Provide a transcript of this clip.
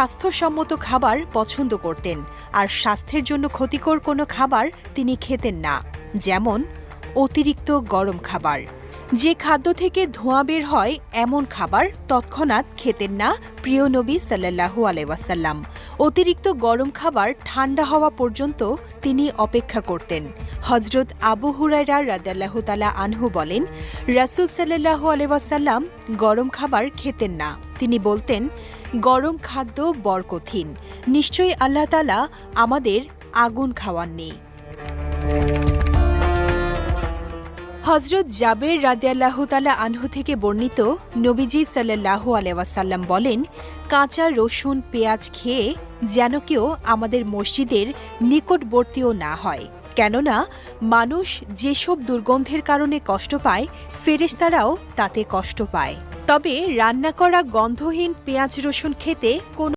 স্বাস্থ্যসম্মত খাবার পছন্দ করতেন, আর স্বাস্থ্যের জন্য ক্ষতিকর কোনো খাবার তিনি খেতেন না, যেমন অতিরিক্ত গরম খাবার। যে খাদ্য থেকে ধোঁয়া বের হয়, এমন খাবার তৎক্ষণাৎ খেতেন না প্রিয় নবী সাল্লাহু আলাইসাল্লাম অতিরিক্ত গরম খাবার ঠান্ডা হওয়া পর্যন্ত তিনি অপেক্ষা করতেন। হজরত আবু হুরাইরা রাদাল্লাহ তালা আনহু বলেন, রাসুল সাল্লাহু আলাইসাল্লাম গরম খাবার খেতেন না। তিনি বলতেন, গরম খাদ্য বর কঠিন নিশ্চয়ই আল্লাহ তালা আমাদের আগুন খাওয়াননি। হজরত জাবের রাদিয়াল্লাহ তালা আনহু থেকে বর্ণিত নবীজি সাল্লাহ আলাইসাল্লাম বলেন, কাঁচা রসুন, পেঁয়াজ খেয়ে যেন কেউ আমাদের মসজিদের নিকটবর্তীও না হয়। কেননা মানুষ যেসব দুর্গন্ধের কারণে কষ্ট পায়, ফেরেশতারাও তাতে কষ্ট পায়। তবে রান্না করা গন্ধহীন পেঁয়াজ রসুন খেতে কোনো